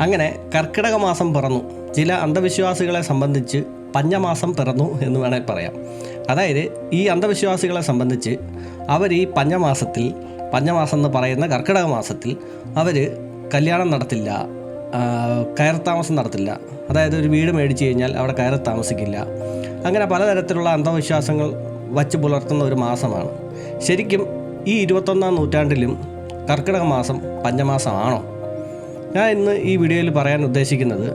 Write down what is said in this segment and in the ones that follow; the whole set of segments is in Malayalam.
അങ്ങനെ കർക്കിടക മാസം പിറന്നു. ചില അന്ധവിശ്വാസികളെ സംബന്ധിച്ച് പഞ്ഞമാസം പിറന്നു എന്ന് വേണമെങ്കിൽ പറയാം. അതായത് ഈ അന്ധവിശ്വാസികളെ സംബന്ധിച്ച് അവർ ഈ പഞ്ഞമാസത്തിൽ പഞ്ഞമാസം എന്ന് പറയുന്ന കർക്കിടക മാസത്തിൽ അവർ കല്യാണം നടത്തില്ല കയറത്താമസം നടത്തില്ല. അതായത് ഒരു വീട് മേടിച്ച് കഴിഞ്ഞാൽ അവിടെ കയറി താമസിക്കില്ല. അങ്ങനെ പലതരത്തിലുള്ള അന്ധവിശ്വാസങ്ങൾ വച്ച് പുലർത്തുന്ന ഒരു മാസമാണ്. ശരിക്കും ഈ ഇരുപത്തൊന്നാം നൂറ്റാണ്ടിലും കർക്കിടക മാസം പഞ്ഞമാസമാണോ? ഞാൻ ഇന്ന് ഈ വീഡിയോയിൽ പറയാൻ ഉദ്ദേശിക്കുന്നത്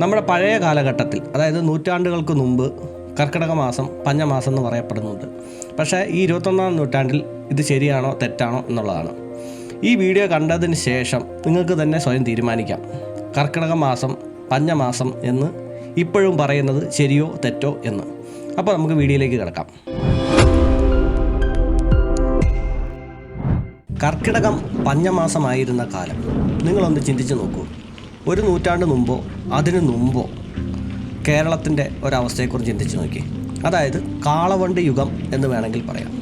നമ്മുടെ പഴയ കാലഘട്ടത്തിൽ അതായത് നൂറ്റാണ്ടുകൾക്ക് മുമ്പ് കർക്കിടക മാസം പഞ്ഞമാസം എന്ന് പറയപ്പെടുന്നുണ്ട്. പക്ഷേ ഈ ഇരുപത്തൊന്നാം നൂറ്റാണ്ടിൽ ഇത് ശരിയാണോ തെറ്റാണോ എന്നുള്ളതാണ്. ഈ വീഡിയോ കണ്ടതിന് ശേഷം നിങ്ങൾക്ക് തന്നെ സ്വയം തീരുമാനിക്കാം. കർക്കിടക മാസം പഞ്ഞമാസം എന്ന് ഇപ്പോഴും പറയുന്നത് ശരിയോ തെറ്റോ എന്ന്. അപ്പോൾ നമുക്ക് വീഡിയോയിലേക്ക് കിടക്കാം. കർക്കിടകം പഞ്ഞമാസമായിരുന്ന കാലം. നിങ്ങളൊന്ന് ചിന്തിച്ച് നോക്കൂ. ഒരു നൂറ്റാണ്ട് മുമ്പോ അതിനു മുമ്പോ കേരളത്തിന്റെ ഒരവസ്ഥയെക്കുറിച്ച് ചിന്തിച്ച് നോക്കി. അതായത് കാളവണ്ടി യുഗം എന്ന് വേണമെങ്കിൽ പറയാം.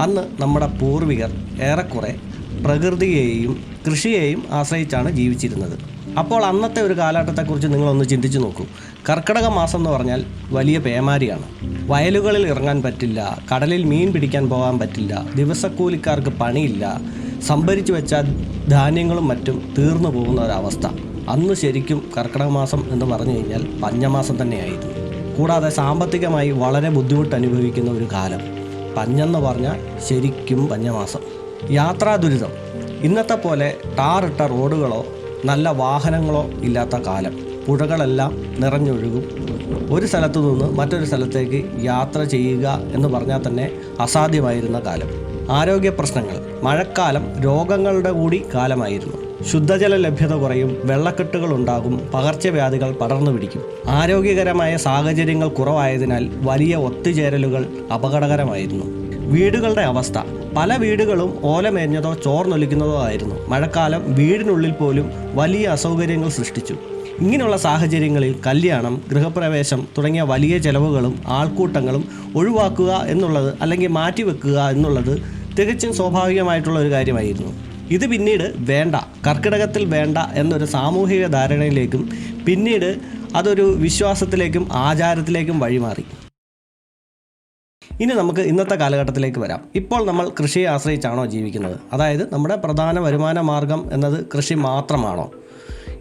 അന്ന് നമ്മുടെ പൂർവികർ ഏറെക്കുറെ പ്രകൃതിയെയും കൃഷിയെയും ആശ്രയിച്ചാണ് ജീവിച്ചിരുന്നത്. അപ്പോൾ അന്നത്തെ ഒരു കാലഘട്ടത്തെക്കുറിച്ച് നിങ്ങളൊന്ന് ചിന്തിച്ച് നോക്കൂ. കർക്കിടക മാസം എന്ന് പറഞ്ഞാൽ വലിയ പേമാരിയാണ്. വയലുകളിൽ ഇറങ്ങാൻ പറ്റില്ല കടലിൽ മീൻ പിടിക്കാൻ പോകാൻ പറ്റില്ല ദിവസക്കൂലിക്കാർക്ക് പണിയില്ല സംഭരിച്ചു വെച്ച ധാന്യങ്ങളും മറ്റും തീർന്നു പോകുന്ന ഒരവസ്ഥ. അന്ന് ശരിക്കും കർക്കിടക മാസം എന്ന് പറഞ്ഞു കഴിഞ്ഞാൽ പഞ്ഞമാസം തന്നെയായിരുന്നു. കൂടാതെ സാമ്പത്തികമായി വളരെ ബുദ്ധിമുട്ട് അനുഭവിക്കുന്ന ഒരു കാലം. പഞ്ഞെന്ന് പറഞ്ഞാൽ ശരിക്കും പഞ്ഞമാസം. യാത്രാ ദുരിതം. ഇന്നത്തെ പോലെ ടാറിട്ട റോഡുകളോ നല്ല വാഹനങ്ങളോ ഇല്ലാത്ത കാലം. പുഴകളെല്ലാം നിറഞ്ഞൊഴുകും. ഒരു സ്ഥലത്തു നിന്ന് മറ്റൊരു സ്ഥലത്തേക്ക് യാത്ര ചെയ്യുക എന്ന് പറഞ്ഞാൽ തന്നെ അസാധ്യമായിരുന്ന കാലം. ആരോഗ്യ പ്രശ്നങ്ങൾ മഴക്കാലം രോഗങ്ങളുടെ കൂടി കാലമായിരുന്നു. ശുദ്ധജല ലഭ്യത കുറയും വെള്ളക്കെട്ടുകൾ ഉണ്ടാകും പകർച്ചവ്യാധികൾ പടർന്നു പിടിക്കും. ആരോഗ്യകരമായ സാഹചര്യങ്ങൾ കുറവായതിനാൽ വലിയ ഒത്തുചേരലുകൾ അപകടകരമായിരുന്നു. വീടുകളുടെ അവസ്ഥ. പല വീടുകളും ഓലമേഞ്ഞതോ ചോർന്നൊലിക്കുന്നതോ ആയിരുന്നു. മഴക്കാലം വീടിനുള്ളിൽ പോലും വലിയ അസൗകര്യങ്ങൾ സൃഷ്ടിച്ചു. ഇങ്ങനെയുള്ള സാഹചര്യങ്ങളിൽ കല്യാണം ഗൃഹപ്രവേശം തുടങ്ങിയ വലിയ ചെലവുകളും ആൾക്കൂട്ടങ്ങളും ഒഴിവാക്കുക എന്നുള്ളത് അല്ലെങ്കിൽ മാറ്റിവെക്കുക എന്നുള്ളത് തികച്ചും സ്വാഭാവികമായിട്ടുള്ള ഒരു കാര്യമായിരുന്നു. ഇത് പിന്നീട് വേണ്ട കർക്കിടകത്തിൽ വേണ്ട എന്നൊരു സാമൂഹിക ധാരണയിലേക്കും പിന്നീട് അതൊരു വിശ്വാസത്തിലേക്കും ആചാരത്തിലേക്കും വഴിമാറി. ഇനി നമുക്ക് ഇന്നത്തെ കാലഘട്ടത്തിലേക്ക് വരാം. ഇപ്പോൾ നമ്മൾ കൃഷിയെ ആശ്രയിച്ചാണോ ജീവിക്കുന്നത്? അതായത് നമ്മുടെ പ്രധാന വരുമാന മാർഗം എന്നത് കൃഷി മാത്രമാണോ?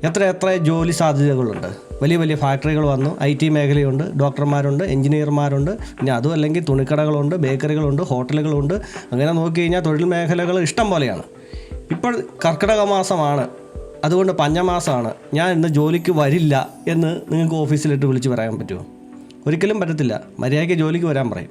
എത്ര എത്ര ജോലി സാധ്യതകളുണ്ട്? വലിയ വലിയ ഫാക്ടറികൾ വന്നു ഐ ടി മേഖലയുണ്ട് ഡോക്ടർമാരുണ്ട് എഞ്ചിനീയർമാരുണ്ട് പിന്നെ അതും അല്ലെങ്കിൽ തുണിക്കടകളുണ്ട് ബേക്കറികളുണ്ട് ഹോട്ടലുകളുണ്ട് അങ്ങനെ നോക്കി കഴിഞ്ഞാൽ തൊഴിൽ മേഖലകൾ ഇഷ്ടം പോലെയാണ്. ഇപ്പോൾ കർക്കിടക മാസമാണ്. അതുകൊണ്ട് പഞ്ഞമാസമാണ് ഞാൻ ഇന്ന് ജോലിക്ക് വരില്ല എന്ന് നിങ്ങൾക്ക് ഓഫീസിലിട്ട് വിളിച്ച് പറയാൻ പറ്റുമോ? ഒരിക്കലും പറ്റത്തില്ല. മര്യാദയ്ക്ക് ജോലിക്ക് വരാൻ പറയും.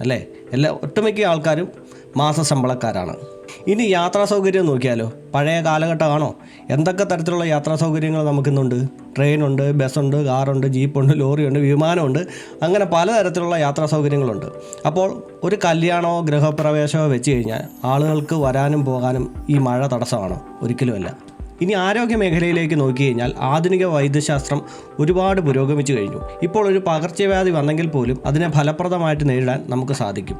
അല്ലേ? എല്ലാ ഒട്ടുമിക്ക ആൾക്കാരും മാസശമ്പളക്കാരാണ് ഇനി യാത്രാ സൗകര്യം നോക്കിയാലോ? പഴയ കാലഘട്ടമാണോ? എന്തൊക്കെ തരത്തിലുള്ള യാത്രാ സൗകര്യങ്ങൾ നമുക്കിന്നുണ്ട്? ട്രെയിനുണ്ട് ബസ്സുണ്ട് കാറുണ്ട് ജീപ്പുണ്ട് ലോറിയുണ്ട് വിമാനമുണ്ട്. അങ്ങനെ പലതരത്തിലുള്ള യാത്രാ സൗകര്യങ്ങളുണ്ട്. അപ്പോൾ ഒരു കല്യാണമോ ഗൃഹപ്രവേശമോ വെച്ച് കഴിഞ്ഞാൽ ആളുകൾക്ക് വരാനും പോകാനും ഈ മഴ തടസ്സമാണോ? ഒരിക്കലുമല്ല. ഇനി ആരോഗ്യ മേഖലയിലേക്ക് നോക്കി കഴിഞ്ഞാൽ ആധുനിക വൈദ്യശാസ്ത്രം ഒരുപാട് പുരോഗമിച്ചു കഴിഞ്ഞു. ഇപ്പോൾ ഒരു പകർച്ചവ്യാധി വന്നെങ്കിൽ പോലും അതിനെ ഫലപ്രദമായിട്ട് നേരിടാൻ നമുക്ക് സാധിക്കും.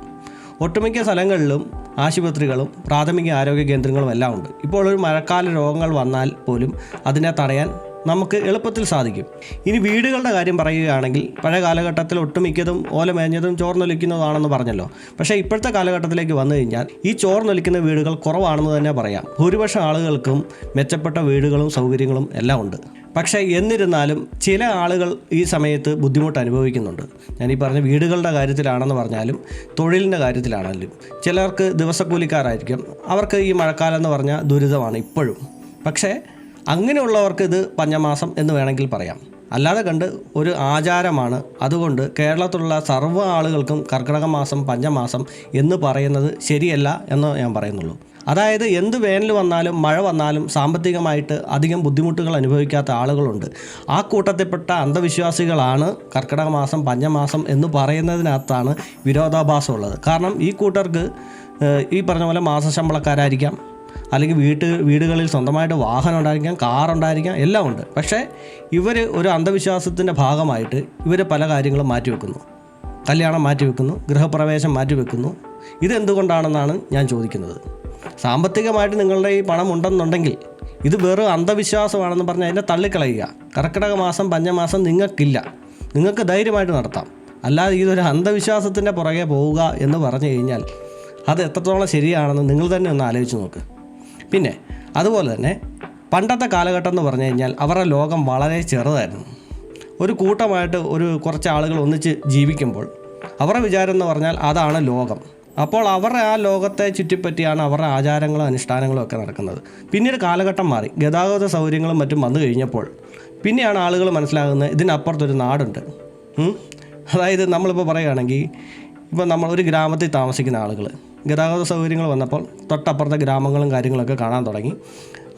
ഒട്ടുമിക്ക സ്ഥലങ്ങളിലും ആശുപത്രികളും പ്രാഥമിക ആരോഗ്യ കേന്ദ്രങ്ങളും എല്ലാം ഉണ്ട്. ഇപ്പോൾ ഒരു മഴക്കാല രോഗങ്ങൾ വന്നാൽ പോലും അതിനെ തടയാൻ നമുക്ക് എളുപ്പത്തിൽ സാധിക്കും. ഇനി വീടുകളുടെ കാര്യം പറയുകയാണെങ്കിൽ പഴയ കാലഘട്ടത്തിൽ ഒട്ടുമിക്കതും ഓലമേഞ്ഞതും ചോർന്നൊലിക്കുന്നതാണെന്ന് പറഞ്ഞല്ലോ. പക്ഷേ ഇപ്പോഴത്തെ കാലഘട്ടത്തിലേക്ക് വന്നു കഴിഞ്ഞാൽ ഈ ചോർന്നൊലിക്കുന്ന വീടുകൾ കുറവാണെന്ന് തന്നെ പറയാം. ഭൂരിപക്ഷം ആളുകൾക്കും മെച്ചപ്പെട്ട വീടുകളും സൗകര്യങ്ങളും എല്ലാം ഉണ്ട്. പക്ഷേ എന്നിരുന്നാലും ചില ആളുകൾ ഈ സമയത്ത് ബുദ്ധിമുട്ട് അനുഭവിക്കുന്നുണ്ട്. ഞാൻ ഈ പറഞ്ഞ വീടുകളുടെ കാര്യത്തിലാണെന്ന് പറഞ്ഞാലും തൊഴിലിന്റെ കാര്യത്തിലാണെങ്കിലും ചിലർക്ക് ദിവസക്കൂലിക്കാരായിരിക്കും. അവർക്ക് ഈ മഴക്കാലം എന്ന് പറഞ്ഞാൽ ദുരിതമാണ് ഇപ്പോഴും. പക്ഷേ അങ്ങനെയുള്ളവർക്ക് ഇത് പഞ്ഞമാസം എന്ന് വേണമെങ്കിൽ പറയാം. അല്ലാതെ കണ്ട് ഒരു ആചാരമാണ്. അതുകൊണ്ട് കേരളത്തിലുള്ള സർവ ആളുകൾക്കും കർക്കിടക മാസം പഞ്ഞമാസം എന്ന് പറയുന്നത് ശരിയല്ല എന്ന് ഞാൻ പറയുന്നുള്ളൂ. അതായത് എന്ത് വേനൽ വന്നാലും മഴ വന്നാലും സാമ്പത്തികമായിട്ട് അധികം ബുദ്ധിമുട്ടുകൾ അനുഭവിക്കാത്ത ആളുകളുണ്ട്. ആ കൂട്ടത്തിൽപ്പെട്ട അന്ധവിശ്വാസികളാണ് കർക്കിടക മാസം പഞ്ഞമാസം എന്ന് പറയുന്നതിനകത്താണ് വിരോധാഭാസം ഉള്ളത് കാരണം ഈ കൂട്ടർക്ക് ഈ പറഞ്ഞ പോലെ മാസശമ്പളക്കാരായിരിക്കാം അല്ലെങ്കിൽ വീട്ട് വീടുകളിൽ സ്വന്തമായിട്ട് വാഹനം ഉണ്ടായിരിക്കാം കാർ ഉണ്ടായിരിക്കാം എല്ലാം ഉണ്ട്. പക്ഷേ ഇവർ ഒരു അന്ധവിശ്വാസത്തിന്റെ ഭാഗമായിട്ട് ഇവർ പല കാര്യങ്ങളും മാറ്റിവെക്കുന്നു. കല്യാണം മാറ്റിവെക്കുന്നു ഗൃഹപ്രവേശം മാറ്റിവെക്കുന്നു. ഇതെന്തുകൊണ്ടാണെന്നാണ് ഞാൻ ചോദിക്കുന്നത്. സാമ്പത്തികമായിട്ട് നിങ്ങളുടെ ഈ പണം ഉണ്ടെന്നുണ്ടെങ്കിൽ ഇത് വെറും അന്ധവിശ്വാസമാണെന്ന് പറഞ്ഞ് അതിനെ തള്ളിക്കളയുക. കർക്കിടക മാസം പഞ്ഞമാസം നിങ്ങൾക്കില്ല. നിങ്ങൾക്ക് ധൈര്യമായിട്ട് നടത്താം. അല്ലാതെ ഇതൊരു അന്ധവിശ്വാസത്തിന്റെ പുറകെ പോവുക എന്ന് പറഞ്ഞു കഴിഞ്ഞാൽ അത് എത്രത്തോളം ശരിയാണെന്ന് നിങ്ങൾ തന്നെ ഒന്ന് ആലോചിച്ച് നോക്ക്. പിന്നെ അതുപോലെ തന്നെ പണ്ടത്തെ കാലഘട്ടം എന്ന് പറഞ്ഞു കഴിഞ്ഞാൽ അവരുടെ ലോകം വളരെ ചെറുതായിരുന്നു. ഒരു കൂട്ടമായിട്ട് ഒരു കുറച്ച് ആളുകൾ ഒന്നിച്ച് ജീവിക്കുമ്പോൾ അവരുടെ വിചാരം എന്ന് പറഞ്ഞാൽ അതാണ് ലോകം. അപ്പോൾ അവരുടെ ആ ലോകത്തെ ചുറ്റിപ്പറ്റിയാണ് അവരുടെ ആചാരങ്ങളും അനുഷ്ഠാനങ്ങളും ഒക്കെ നടക്കുന്നത്. പിന്നീട് കാലഘട്ടം മാറി. ഗതാഗത സൗകര്യങ്ങളും മറ്റും വന്നു കഴിഞ്ഞപ്പോൾ പിന്നെയാണ് ആളുകൾ മനസ്സിലാകുന്നത് ഇതിനപ്പുറത്തൊരു നാടുണ്ട്? അതായത് നമ്മളിപ്പോൾ പറയുകയാണെങ്കിൽ ഇപ്പോൾ നമ്മൾ ഒരു ഗ്രാമത്തിൽ താമസിക്കുന്ന ആളുകൾ ഗതാഗത സൗകര്യങ്ങൾ വന്നപ്പോൾ തൊട്ടപ്പുറത്തെ ഗ്രാമങ്ങളും കാര്യങ്ങളൊക്കെ കാണാൻ തുടങ്ങി.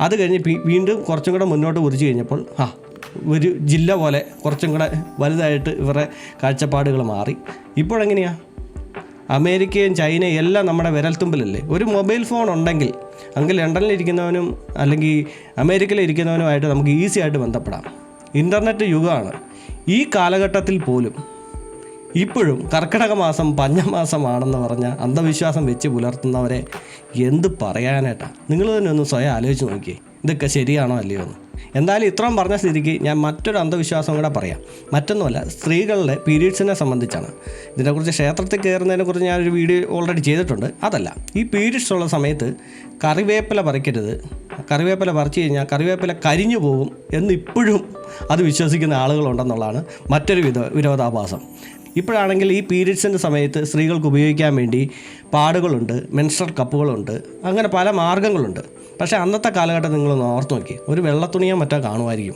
അത് കഴിഞ്ഞ് വീണ്ടും കുറച്ചും കൂടെ മുന്നോട്ട് കുതിച്ചു കഴിഞ്ഞപ്പോൾ ആ ഒരു ജില്ല പോലെ കുറച്ചും കൂടെ വലുതായിട്ട് ഇവരുടെ കാഴ്ചപ്പാടുകൾ മാറി. ഇപ്പോഴെങ്ങനെയാണ് അമേരിക്കയും ചൈനയും എല്ലാം നമ്മുടെ വിരൽത്തുമ്പിലല്ലേ? ഒരു മൊബൈൽ ഫോൺ ഉണ്ടെങ്കിൽ അങ്ങ് ലണ്ടനിലിരിക്കുന്നവനും അല്ലെങ്കിൽ അമേരിക്കയിൽ ഇരിക്കുന്നവനുമായിട്ട് നമുക്ക് ഈസി ആയിട്ട് ബന്ധപ്പെടാം. ഇന്റർനെറ്റ് യുഗമാണ്. ഈ കാലഘട്ടത്തിൽ പോലും ഇപ്പോഴും കർക്കിടക മാസം പഞ്ഞമാസമാണെന്ന് പറഞ്ഞ അന്ധവിശ്വാസം വെച്ച് പുലർത്തുന്നവരെ എന്ത് പറയാനായിട്ടാണ് നിങ്ങൾ തന്നെ ഒന്ന് സ്വയം ആലോചിച്ച് നോക്കിയേ. ഇതൊക്കെ ശരിയാണോ അല്ലയോ എന്ന്. എന്തായാലും ഇത്രയും പറഞ്ഞ സ്ഥിതിക്ക് ഞാൻ മറ്റൊരു അന്ധവിശ്വാസം കൂടെ പറയാം. മറ്റൊന്നുമല്ല സ്ത്രീകളുടെ പീരീഡ്സിനെ സംബന്ധിച്ചാണ്. ഇതിനെക്കുറിച്ച് ക്ഷേത്രത്തിൽ കയറുന്നതിനെ കുറിച്ച് ഞാനൊരു വീഡിയോ ഓൾറെഡി ചെയ്തിട്ടുണ്ട്. അതല്ല ഈ പീരീഡ്സ് ഉള്ള സമയത്ത് കറിവേപ്പില പറിക്കരുത്. കറിവേപ്പില പറിച്ചു കഴിഞ്ഞാൽ കറിവേപ്പില കരിഞ്ഞു പോകും എന്ന് ഇപ്പോഴും അത് വിശ്വസിക്കുന്ന ആളുകളുണ്ടെന്നുള്ളതാണ് മറ്റൊരു വിധ വിരോധാഭാസം. ഇപ്പോഴാണെങ്കിൽ ഈ പീരീഡ്സിന്റെ സമയത്ത് സ്ത്രീകൾക്ക് ഉപയോഗിക്കാൻ വേണ്ടി പാടുകളുണ്ട് മെൻസ്ട്രൽ കപ്പുകളുണ്ട് അങ്ങനെ പല മാർഗങ്ങളുണ്ട്. പക്ഷേ അന്നത്തെ കാലഘട്ടം നിങ്ങളൊന്ന് ഓർത്ത് നോക്കി. ഒരു വെള്ളത്തുണിയോ മറ്റോ കാണുമായിരിക്കും.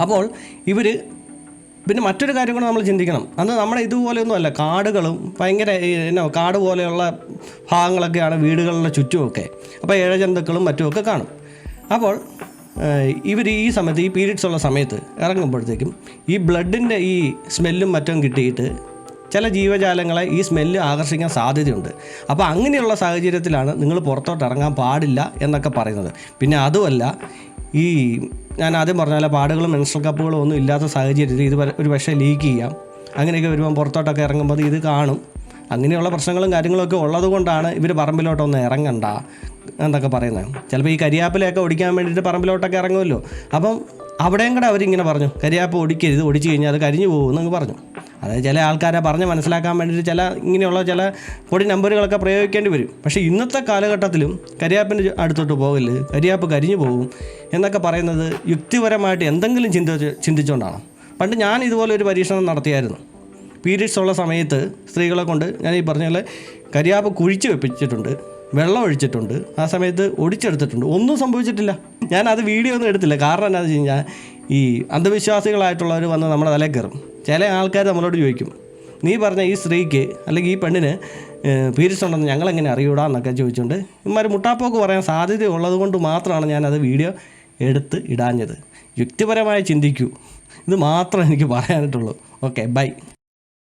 അപ്പോൾ ഇവർ പിന്നെ മറ്റൊരു കാര്യം കൂടെ നമ്മൾ ചിന്തിക്കണം. അന്ന് നമ്മുടെ ഇതുപോലെയൊന്നും അല്ല കാടുകളും ഭയങ്കര എന്നോ കാട് പോലെയുള്ള ഭാഗങ്ങളൊക്കെയാണ് വീടുകളുടെ ചുറ്റുമൊക്കെ. അപ്പോൾ ഇഴജന്തുക്കളും മറ്റുമൊക്കെ കാണും. അപ്പോൾ ഇവർ ഈ സമയത്ത് ഈ പീരീഡ്സ് ഉള്ള സമയത്ത് ഇറങ്ങുമ്പോഴത്തേക്കും ഈ ബ്ലഡിന്റെ ഈ സ്മെല്ലും മറ്റും കിട്ടിയിട്ട് ചില ജീവജാലങ്ങളെ ഈ സ്മെല്ല് ആകർഷിക്കാൻ സാധ്യതയുണ്ട്. അപ്പോൾ അങ്ങനെയുള്ള സാഹചര്യത്തിലാണ് നിങ്ങൾ പുറത്തോട്ട് ഇറങ്ങാൻ പാടില്ല എന്നൊക്കെ പറയുന്നത്. പിന്നെ അതുമല്ല ഈ ഞാൻ ആദ്യം പറഞ്ഞ പോലെ പാടുകളും മെൻസ്ട്രൽ കപ്പുകളും ഒന്നും ഇല്ലാത്ത സാഹചര്യത്തിൽ ഇത് ഒരു പക്ഷേ ലീക്ക് ചെയ്യാം. അങ്ങനെയൊക്കെ വരുമ്പോൾ പുറത്തോട്ടൊക്കെ ഇറങ്ങുമ്പോൾ ഇത് കാണും. അങ്ങനെയുള്ള പ്രശ്നങ്ങളും കാര്യങ്ങളൊക്കെ ഉള്ളതുകൊണ്ടാണ് ഇവർ പറമ്പിലോട്ടൊന്നും ഇറങ്ങണ്ട എന്നൊക്കെ പറയുന്നത്. ചിലപ്പോൾ ഈ കരിയാപ്പിലൊക്കെ ഒടിക്കാൻ വേണ്ടിയിട്ട് പറമ്പിലോട്ടൊക്കെ ഇറങ്ങുമല്ലോ. അപ്പം അവിടെയും കൂടെ അവരിങ്ങനെ പറഞ്ഞു കരിയാപ്പ് ഒടിക്കരുത് ഒടിച്ചു കഴിഞ്ഞാൽ അത് കരിഞ്ഞു പോകുമെന്നൊക്കെ പറഞ്ഞു. അതായത് ചില ആൾക്കാരെ പറഞ്ഞ് മനസ്സിലാക്കാൻ വേണ്ടിയിട്ട് ചില ഇങ്ങനെയുള്ള ചില പൊടി നമ്പറുകളൊക്കെ പ്രയോഗിക്കേണ്ടി വരും. പക്ഷേ ഇന്നത്തെ കാലഘട്ടത്തിലും കരിയാപ്പിന്റെ അടുത്തോട്ട് പോകൽ കരിയാപ്പ് കരിഞ്ഞു പോകും എന്നൊക്കെ പറയുന്നത് യുക്തിപരമായിട്ട് എന്തെങ്കിലും ചിന്ത ചിന്തിച്ചുകൊണ്ടാണ്. പണ്ട് ഞാൻ ഇതുപോലെ ഒരു പരീക്ഷണം നടത്തിയായിരുന്നു. പീരീഡ്സ് ഉള്ള സമയത്ത് സ്ത്രീകളെ കൊണ്ട് ഞാൻ ഈ പറഞ്ഞ പോലെ കരിയാപ്പ് കുഴിച്ച് വെപ്പിച്ചിട്ടുണ്ട് വെള്ളം ഒഴിച്ചിട്ടുണ്ട് ആ സമയത്ത് ഒടിച്ചെടുത്തിട്ടുണ്ട്. ഒന്നും സംഭവിച്ചിട്ടില്ല. ഞാൻ അത് വീഡിയോ ഒന്നും എടുത്തില്ല. കാരണം എന്താണെന്ന് വെച്ച് കഴിഞ്ഞാൽ ഈ അന്ധവിശ്വാസികളായിട്ടുള്ളവർ വന്ന് നമ്മുടെ തലയിൽ കയറും. ചില ആൾക്കാർ നമ്മളോട് ചോദിക്കും നീ പറഞ്ഞ ഈ സ്ത്രീക്ക് അല്ലെങ്കിൽ ഈ പെണ്ണിന് പീരീഡ്സ് ഉണ്ടെന്ന് ഞങ്ങളെങ്ങനെ അറിയൂടാ? എന്നൊക്കെ ചോദിച്ചുകൊണ്ട് ഇമാർ മുട്ടാപ്പോക്ക് പറയാൻ സാധ്യതയുള്ളത് കൊണ്ട് മാത്രമാണ് ഞാനത് വീഡിയോ എടുത്ത് ഇടാഞ്ഞത്. യുക്തിപരമായി ചിന്തിക്കൂ. ഇത് മാത്രമേ എനിക്ക് പറയാനായിട്ടുള്ളൂ. Okay bye.